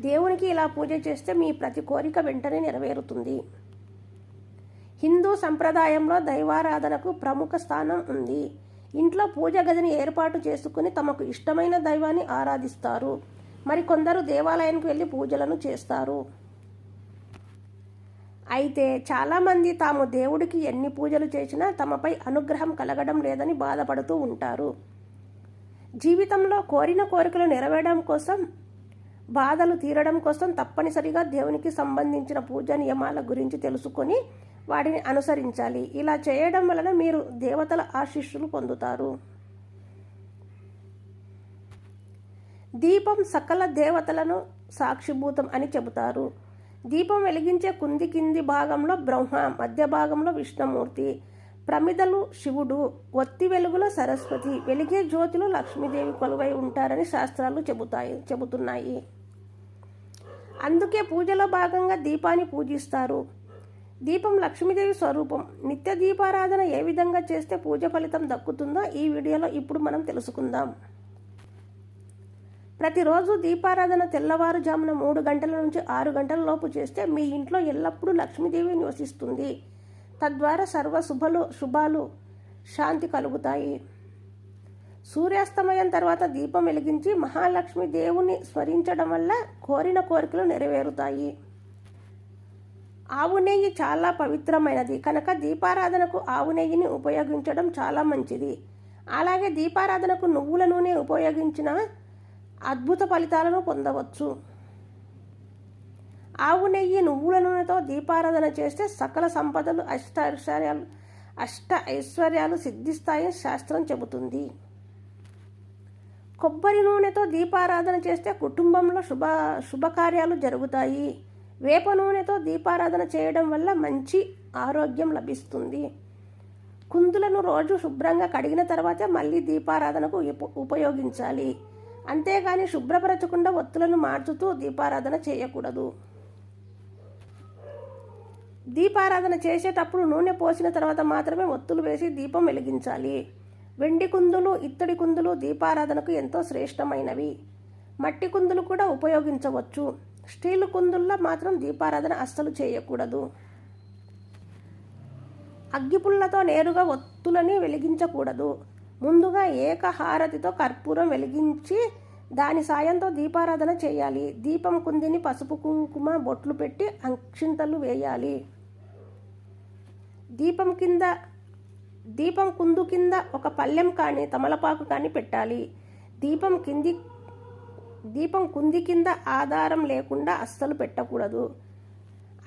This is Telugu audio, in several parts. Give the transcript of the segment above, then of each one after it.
దేవునికి ఇలా పూజ చేస్తే మీ ప్రతి కోరిక వెంటనే నెరవేరుతుంది. హిందూ సంప్రదాయంలో దైవారాధనకు ప్రముఖ స్థానం ఉంది. ఇంట్లో పూజ గదిని ఏర్పాటు చేసుకుని తమకు ఇష్టమైన దైవాన్ని ఆరాధిస్తారు. మరికొందరు దేవాలయానికి వెళ్ళి పూజలను చేస్తారు. అయితే చాలామంది తాము దేవుడికి ఎన్ని పూజలు చేసినా తమపై అనుగ్రహం కలగడం లేదని బాధపడుతూ ఉంటారు. జీవితంలో కోరిన కోరికలు నెరవేరడం కోసం బాధలు తీరడం కోసం తప్పనిసరిగా దేవునికి సంబంధించిన పూజ నియమాల గురించి తెలుసుకొని వాటిని అనుసరించాలి. ఇలా చేయడం వలన మీరు దేవతల ఆశీస్సులు పొందుతారు. దీపం సకల దేవతలను సాక్షిభూతం అని చెబుతారు. దీపం వెలిగించే కుంది కింది భాగంలో బ్రహ్మ మధ్య భాగంలో విష్ణుమూర్తి ప్రమిదలు శివుడు ఒత్తి వెలుగులో సరస్వతి వెలిగే జ్యోతిలో లక్ష్మీదేవి కొలువై ఉంటారని శాస్త్రాలు చెబుతాయి చెబుతున్నాయి. అందుకే పూజలో భాగంగా దీపాన్ని పూజిస్తారు. దీపం లక్ష్మీదేవి స్వరూపం. నిత్య దీపారాధన ఏ విధంగా చేస్తే పూజ ఫలితం దక్కుతుందో ఈ వీడియోలో ఇప్పుడు మనం తెలుసుకుందాం. ప్రతిరోజు దీపారాధన తెల్లవారుజామున మూడు గంటల నుంచి ఆరు గంటల లోపు చేస్తే మీ ఇంట్లో ఎల్లప్పుడూ లక్ష్మీదేవి నివసిస్తుంది. తద్వారా సర్వ శుభలు శుభాలు శాంతి కలుగుతాయి. సూర్యాస్తమయం తర్వాత దీపం వెలిగించి మహాలక్ష్మి దేవుని స్మరించడం వల్ల కోరిన కోరికలు నెరవేరుతాయి. ఆవు నెయ్యి చాలా పవిత్రమైనది. కనుక దీపారాధనకు ఆవు నెయ్యిని ఉపయోగించడం చాలా మంచిది. అలాగే దీపారాధనకు నువ్వుల నూనె ఉపయోగించిన అద్భుత ఫలితాలను పొందవచ్చు. ఆవు నెయ్యి నువ్వుల నూనెతో దీపారాధన చేస్తే సకల సంపదలు అష్ట ఐశ్వర్యాలు అష్ట ఐశ్వర్యాలు సిద్ధిస్తాయని శాస్త్రం చెబుతుంది. కొబ్బరి నూనెతో దీపారాధన చేస్తే కుటుంబంలో శుభ శుభకార్యాలు జరుగుతాయి. వేప నూనెతో దీపారాధన చేయడం వల్ల మంచి ఆరోగ్యం లభిస్తుంది. కుందులను రోజు శుభ్రంగా కడిగిన తర్వాతే మళ్ళీ దీపారాధనకు ఉపయోగించాలి. అంతేగాని శుభ్రపరచకుండా ఒత్తులను మార్చుతూ దీపారాధన చేయకూడదు. దీపారాధన చేసేటప్పుడు నూనె పోసిన తర్వాత మాత్రమే ఒత్తులు వేసి దీపం వెలిగించాలి. వెండి కుందులు ఇత్తడి కుందులు దీపారాధనకు ఎంతో శ్రేష్టమైనవి. మట్టి కుందులు కూడా ఉపయోగించవచ్చు. స్టీల్ కుందుల్లో మాత్రం దీపారాధన అస్సలు చేయకూడదు. అగ్గిపుల్లతో నేరుగా ఒత్తులని వెలిగించకూడదు. ముందుగా ఏకహారతితో కర్పూరం వెలిగించి దాని సాయంతో దీపారాధన చేయాలి. దీపం కుందిని పసుపు కుంకుమ బొట్లు పెట్టి అక్షింతలు వేయాలి. దీపం కింద దీపం కుందు కింద ఒక పళ్ళెం కానీ తమలపాకు కానీ పెట్టాలి. దీపం కింది దీపం కుంది కింద ఆధారం లేకుండా అస్సలు పెట్టకూడదు.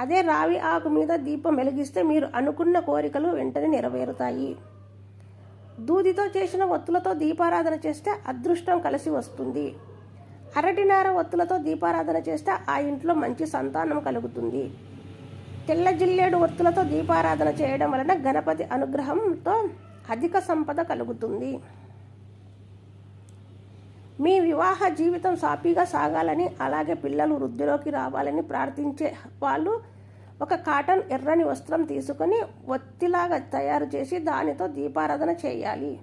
అదే రావి ఆకు మీద దీపం వెలిగిస్తే మీరు అనుకున్న కోరికలు వెంటనే నెరవేరుతాయి. దూదితో చేసిన ఒత్తులతో దీపారాధన చేస్తే అదృష్టం కలిసి వస్తుంది. అరటినార ఒత్తులతో దీపారాధన చేస్తే ఆ ఇంట్లో మంచి సంతానం కలుగుతుంది. తెల్ల జిల్లేడు ఒత్తులతో దీపారాధన చేయడం వలన గణపతి అనుగ్రహంతో అధిక సంపద కలుగుతుంది. మీ వివాహ జీవితం సాఫీగా సాగాలని అలాగే పిల్లలు వృద్ధిలోకి రావాలని ప్రార్థించే వాళ్ళు ఒక కాటన్ ఎర్రని వస్త్రం తీసుకొని ఒత్తిలాగా తయారు చేసి దానితో దీపారాధన చేయాలి.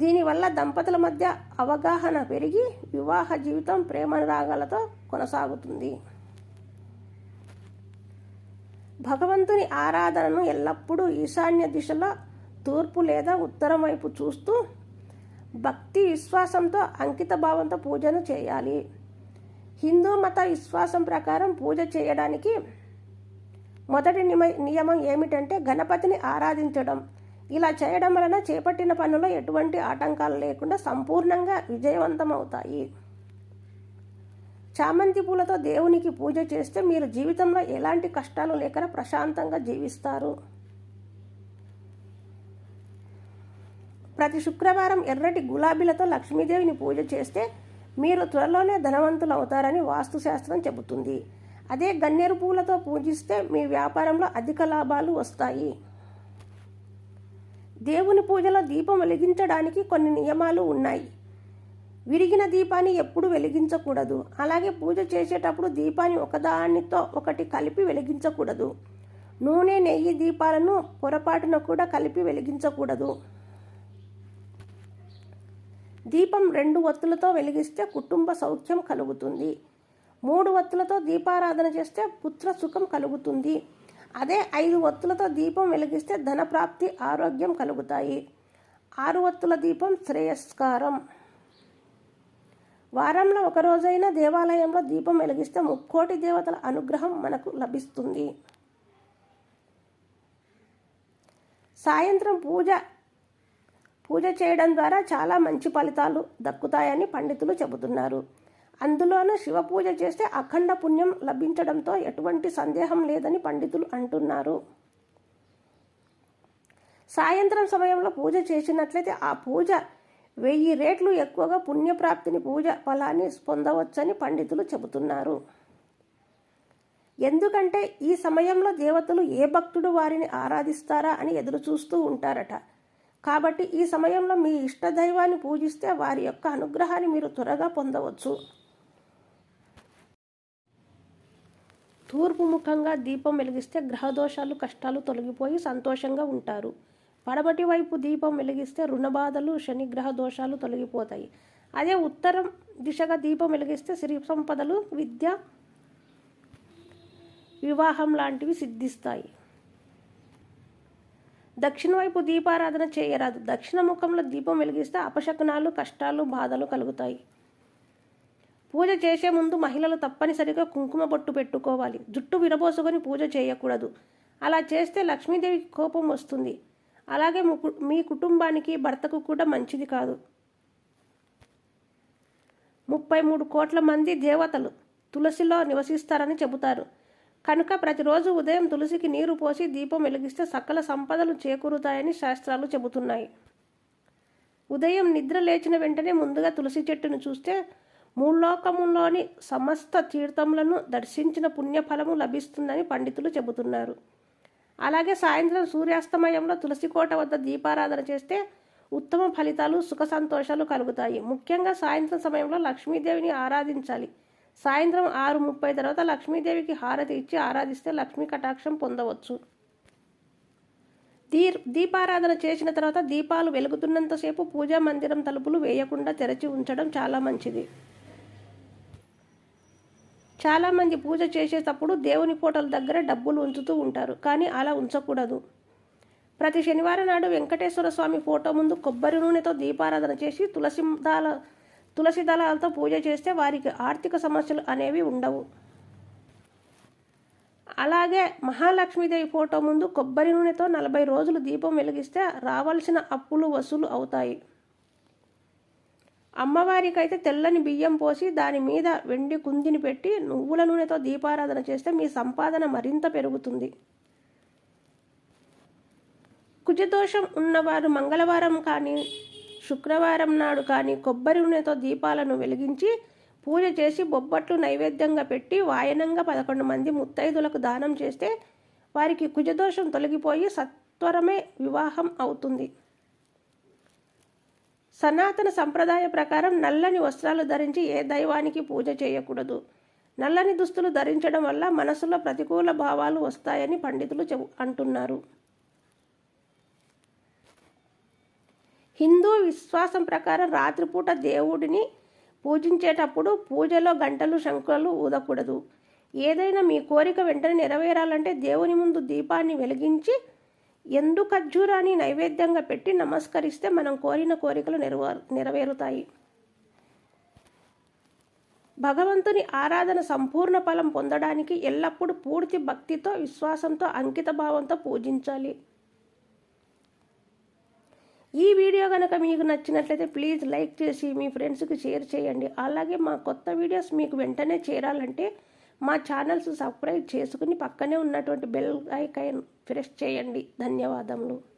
దీనివల్ల దంపతుల మధ్య అవగాహన పెరిగి వివాహ జీవితం ప్రేమనురాగాలతో కొనసాగుతుంది. భగవంతుని ఆరాధనను ఎల్లప్పుడూ ఈశాన్య దిశలో తూర్పు లేదా ఉత్తరం వైపు చూస్తూ భక్తి విశ్వాసంతో అంకిత భావంతో పూజను చేయాలి. హిందూ మత విశ్వాసం ప్రకారం పూజ చేయడానికి మొదటి నిమ నియమం ఏమిటంటే గణపతిని ఆరాధించడం. ఇలా చేయడం వలన చేపట్టిన పనుల్లో ఎటువంటి ఆటంకాలు లేకుండా సంపూర్ణంగా విజయవంతమవుతాయి. చామంతి పూలతో దేవునికి పూజ చేస్తే మీరు జీవితంలో ఎలాంటి కష్టాలు లేక ప్రశాంతంగా జీవిస్తారు. ప్రతి శుక్రవారం ఎర్రటి గులాబీలతో లక్ష్మీదేవిని పూజ చేస్తే మీరు త్వరలోనే ధనవంతులు అవుతారని వాస్తుశాస్త్రం చెబుతుంది. అదే గన్నేరు పూలతో పూజిస్తే మీ వ్యాపారంలో అధిక లాభాలు వస్తాయి. దేవుని పూజలో దీపం వెలిగించడానికి కొన్ని నియమాలు ఉన్నాయి. విరిగిన దీపాన్ని ఎప్పుడు వెలిగించకూడదు. అలాగే పూజ చేసేటప్పుడు దీపాన్ని ఒకదానితో ఒకటి కలిపి వెలిగించకూడదు. నూనె నెయ్యి దీపాలను పొరపాటున కూడా కలిపి వెలిగించకూడదు. దీపం రెండు ఒత్తులతో వెలిగిస్తే కుటుంబ సౌఖ్యం కలుగుతుంది. మూడు వత్తులతో దీపారాధన చేస్తే పుత్ర సుఖం కలుగుతుంది. అదే ఐదు వత్తులతో దీపం వెలిగిస్తే ధనప్రాప్తి ఆరోగ్యం కలుగుతాయి. ఆరు వత్తుల దీపం శ్రేయస్కారం. వారంలో ఒకరోజైనా దేవాలయంలో దీపం వెలిగిస్తే ముక్కోటి దేవతల అనుగ్రహం మనకు లభిస్తుంది. సాయంత్రం పూజ పూజ చేయడం ద్వారా చాలా మంచి ఫలితాలు దక్కుతాయని పండితులు చెబుతున్నారు. అందులోనూ శివ పూజ చేస్తే అఖండ పుణ్యం లభించడంతో ఎటువంటి సందేహం లేదని పండితులు అంటున్నారు. సాయంత్రం సమయంలో పూజ చేసినట్లయితే ఆ పూజ వెయ్యి రేట్లు ఎక్కువగా పుణ్యప్రాప్తిని పూజ ఫలాన్ని పొందవచ్చని పండితులు చెబుతున్నారు. ఎందుకంటే ఈ సమయంలో దేవతలు ఏ భక్తుడు వారిని ఆరాధిస్తారా అని ఎదురు చూస్తూ ఉంటారట. కాబట్టి ఈ సమయంలో మీ ఇష్టదైవాన్ని పూజిస్తే వారి యొక్క అనుగ్రహాన్ని మీరు త్వరగా పొందవచ్చు. తూర్పు ముఖంగా దీపం వెలిగిస్తే గ్రహదోషాలు కష్టాలు తొలగిపోయి సంతోషంగా ఉంటారు. పడమటి వైపు దీపం వెలిగిస్తే రుణబాధలు శనిగ్రహ దోషాలు తొలగిపోతాయి. అదే ఉత్తరం దిశగా దీపం వెలిగిస్తే సిరి సంపదలు విద్య వివాహం లాంటివి సిద్ధిస్తాయి. దక్షిణ వైపు దీపారాధన చేయరాదు. దక్షిణ ముఖంలో దీపం వెలిగిస్తే అపశకునాలు కష్టాలు బాధలు కలుగుతాయి. పూజ చేసే ముందు మహిళలు తప్పనిసరిగా కుంకుమ బొట్టు పెట్టుకోవాలి. జుట్టు విరబోసుకొని పూజ చేయకూడదు. అలా చేస్తే లక్ష్మీదేవికి కోపం వస్తుంది. అలాగే మీ కుటుంబానికి భర్తకు కూడా మంచిది కాదు. ముప్పై మూడు కోట్ల మంది దేవతలు తులసిలో నివసిస్తారని చెబుతారు. కనుక ప్రతిరోజు ఉదయం తులసికి నీరు పోసి దీపం వెలిగిస్తే సకల సంపదలు చేకూరుతాయని శాస్త్రాలు చెబుతున్నాయి. ఉదయం నిద్ర లేచిన వెంటనే ముందుగా తులసి చెట్టును చూస్తే మూలోకములోని సమస్త తీర్థములను దర్శించిన పుణ్యఫలము లభిస్తుందని పండితులు చెబుతున్నారు. అలాగే సాయంత్రం సూర్యాస్తమయంలో తులసికోట వద్ద దీపారాధన చేస్తే ఉత్తమ ఫలితాలు సుఖ సంతోషాలు కలుగుతాయి. ముఖ్యంగా సాయంత్రం సమయంలో లక్ష్మీదేవిని ఆరాధించాలి. సాయంత్రం ఆరు ముప్పై తర్వాత లక్ష్మీదేవికి హారతి ఇచ్చి ఆరాధిస్తే లక్ష్మీ కటాక్షం పొందవచ్చు. దీ దీపారాధన చేసిన తర్వాత దీపాలు వెలుగుతున్నంతసేపు పూజా మందిరం తలుపులు వేయకుండా తెరచి ఉంచడం చాలా మంచిది. చాలామంది పూజ చేసేటప్పుడు దేవుని ఫోటోల దగ్గర డబ్బులు ఉంచుతూ ఉంటారు కానీ అలా ఉంచకూడదు. ప్రతి శనివారం నాడు వెంకటేశ్వర స్వామి ఫోటో ముందు కొబ్బరి నూనెతో దీపారాధన చేసి తులసి దాల తులసి దళాలతో పూజ చేస్తే వారికి ఆర్థిక సమస్యలు అనేవి ఉండవు. అలాగే మహాలక్ష్మీదేవి ఫోటో ముందు కొబ్బరి నూనెతో నలభై రోజులు దీపం వెలిగిస్తే రావాల్సిన అప్పులు వసూలు అవుతాయి. అమ్మవారికైతే తెల్లని బియ్యం పోసి దాని మీద వెండి కుందిని పెట్టి నువ్వుల నూనెతో దీపారాధన చేస్తే మీ సంపాదన మరింత పెరుగుతుంది. కుజదోషం ఉన్నవారు మంగళవారం కానీ శుక్రవారం నాడు కానీ కొబ్బరి నూనెతో దీపాలను వెలిగించి పూజ చేసి బొబ్బట్లు నైవేద్యంగా పెట్టి వాయనంగా పదకొండు మంది ముత్తైదులకు దానం చేస్తే వారికి కుజదోషం తొలగిపోయి సత్వరమే వివాహం అవుతుంది. సనాతన సంప్రదాయ ప్రకారం నల్లని వస్త్రాలు ధరించి ఏ దైవానికి పూజ చేయకూడదు. నల్లని దుస్తులు ధరించడం వల్ల మనసులో ప్రతికూల భావాలు వస్తాయని పండితులు చెబు అంటున్నారు. హిందూ విశ్వాసం ప్రకారం రాత్రిపూట దేవుడిని పూజించేటప్పుడు పూజలో గంటలు శంకులు ఊదకూడదు. ఏదైనా మీ కోరిక వెంటనే నెరవేరాలంటే దేవుని ముందు దీపాన్ని వెలిగించి ఎందు ఖర్జూరాన్ని నైవేద్యంగా పెట్టి నమస్కరిస్తే మనం కోరిన కోరికలు నెరవేరు నెరవేరుతాయి? భగవంతుని ఆరాధన సంపూర్ణ ఫలం పొందడానికి ఎల్లప్పుడూ పూర్తి భక్తితో విశ్వాసంతో అంకిత భావంతో పూజించాలి. ఈ వీడియో కనుక మీకు నచ్చినట్లయితే ప్లీజ్ లైక్ చేసి మీ ఫ్రెండ్స్కి షేర్ చేయండి. అలాగే మా కొత్త వీడియోస్ మీకు వెంటనే చేరాలంటే మా ఛానల్స్ సబ్స్క్రైబ్ చేసుకుని పక్కనే ఉన్నటువంటి బెల్ ఐకాన్ ఫ్రెష్ చేయండి. ధన్యవాదములు.